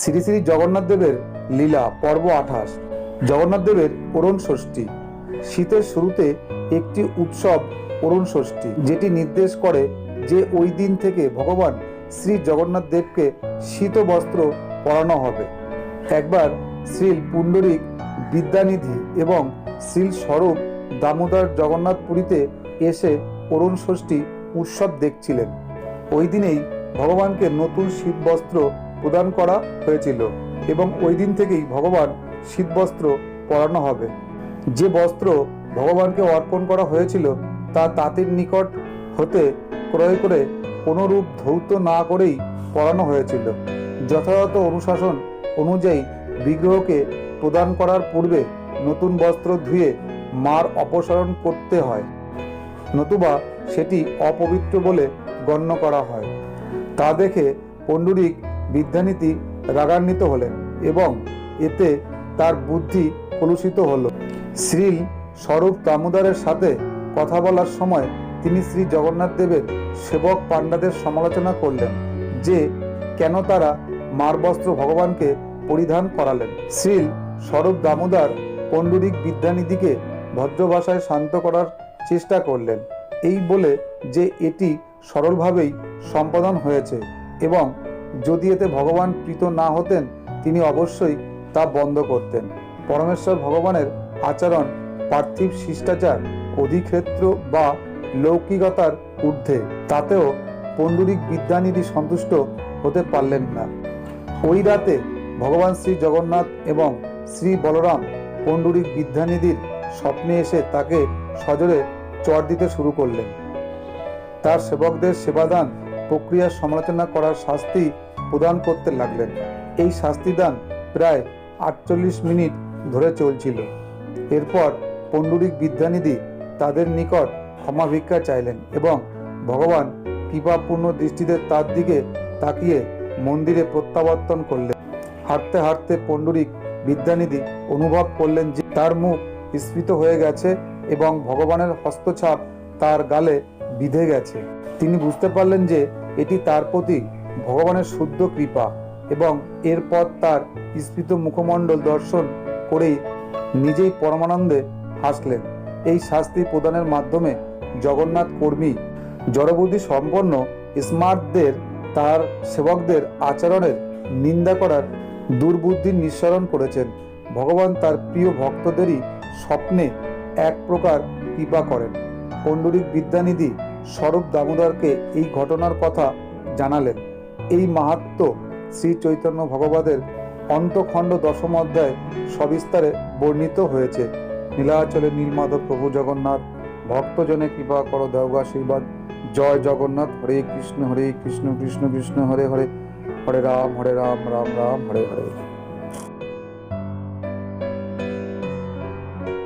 শ্রী শ্রী জগন্নাথ দেবের লীলা, পর্ব আঠাশ। জগন্নাথ দেবের অরুণ ষষ্ঠী। শীতের শুরুতে একটি উৎসব অরুণ ষষ্ঠী, যেটি নির্দেশ করে যে ওই দিন থেকে ভগবান শ্রী জগন্নাথ দেবকে শীত বস্ত্র পরানো হবে। একবার শ্রীল পুণ্ডরিক বিদ্যানিধি এবং শ্রীল স্বরূপ দামোদর জগন্নাথ পুরীতে এসে অরুণ ষষ্ঠী উৎসব দেখছিলেন। ওই দিনেই ভগবানকে নতুন শীত বস্ত্র প্রদান করা হয়েছিল এবং ওই দিন থেকেই ভগবান শীত বস্ত্র পরানো হবে। যে বস্ত্র ভগবানকে অর্পণ করা হয়েছিল তা তাঁতির নিকট হতে ক্রয় করে কোনোরূপ ধৌত না করেই পরানো হয়েছিল। যথাযথ অনুশাসন অনুযায়ী বিগ্রহকে প্রদান করার পূর্বে নতুন বস্ত্র ধুয়ে মার অপসারণ করতে হয়, নতুবা সেটি অপবিত্র বলে গণ্য করা হয়। তা দেখে পণ্ডুরিক বিদ্যানীতি রাগান্বিত হলেন এবং এতে তার বুদ্ধি কলুষিত হল। শ্রীল স্বরূপ দামোদরের সাথে কথা বলার সময় তিনি শ্রী জগন্নাথ দেবের সেবক পাণ্ডাদের সমালোচনা করলেন যে, কেন তারা মার বস্ত্র ভগবানকে পরিধান করালেন। শ্রীল স্বরূপ দামোদর পণ্ডুরিক বিদ্যানিধিকে ভদ্র ভাষায় শান্ত করার চেষ্টা করলেন। এই বলে যে, এটি সরলভাবেই সম্পাদন হয়েছে এবং যদি এতে ভগবান প্রীত না হতেন, তিনি অবশ্যই তা বন্ধ করতেন। পরমেশ্বর ভগবানের আচরণ পার্থিব শিষ্টাচার, অধিক্ষেত্র বা লৌকিকতার ঊর্ধ্বে, তাতেও পণ্ডুরিক বিদ্যানিধি সন্তুষ্ট হতে পারলেন না। ওই রাতে ভগবান শ্রী জগন্নাথ এবং শ্রী বলরাম পণ্ডুরিক বিদ্যানিধির স্বপ্নে এসে তাকে সজোরে চর দিতে শুরু করলেন। তার সেবকদের সেবাদান প্রক্রিয়ার সমালোচনা করার শাস্তি প্রদান করতে লাগলেন। এই শাস্তিদান প্রায় আটচল্লিশ মিনিট ধরে চলছিল। এরপর পণ্ডুরিক বিদ্যানিধি তাদের নিকট ক্ষমা ভিক্ষা চাইলেন এবং ভগবান কৃপাপূর্ণ দৃষ্টিতে তার দিকে তাকিয়ে মন্দিরে প্রত্যাবর্তন করলেন। হাঁটতে হাঁটতে পণ্ডুরিক বিদ্যানিধি অনুভব করলেন যে তার মুখ স্ফীত হয়ে গেছে এবং ভগবানের হস্তছাপ তার গালে বিধে গেছে। তিনি বুঝতে পারলেন যে এটি তার প্রতি ভগবানের শুদ্ধ কৃপা এবং এরপর তার স্ফীত মুখমণ্ডল দর্শন করেই নিজেই পরমানন্দে হাসলেন। এই শাস্তি প্রদানের মাধ্যমে জগন্নাথ কর্মী জড়বুদ্ধি সম্পন্ন স্মার্টদের, তার সেবকদের আচরণের নিন্দা করার দুর্বুদ্ধির নিঃসরণ করেছেন। ভগবান তার প্রিয় ভক্তদেরই স্বপ্নে এক প্রকার কৃপা করেন। পণ্ডরিক বিদ্যানিধি স্বরূপ দামোদরকে এই ঘটনার কথা জানালেন। এই মাহাত্ম শ্রী চৈতন্য ভগবাদের অন্তখণ্ড দশম অধ্যায় সবিস্তারে বর্ণিত হয়েছে। নীলাচলে নীলমাধব প্রভু জগন্নাথ, ভক্তজনে কৃপা করো দেওগা আশীর্বাদ। জয় জগন্নাথ, হরে কৃষ্ণ হরে কৃষ্ণ কৃষ্ণ কৃষ্ণ, হরে হরে। হরে রাম হরে রাম রাম রাম, হরে হরে।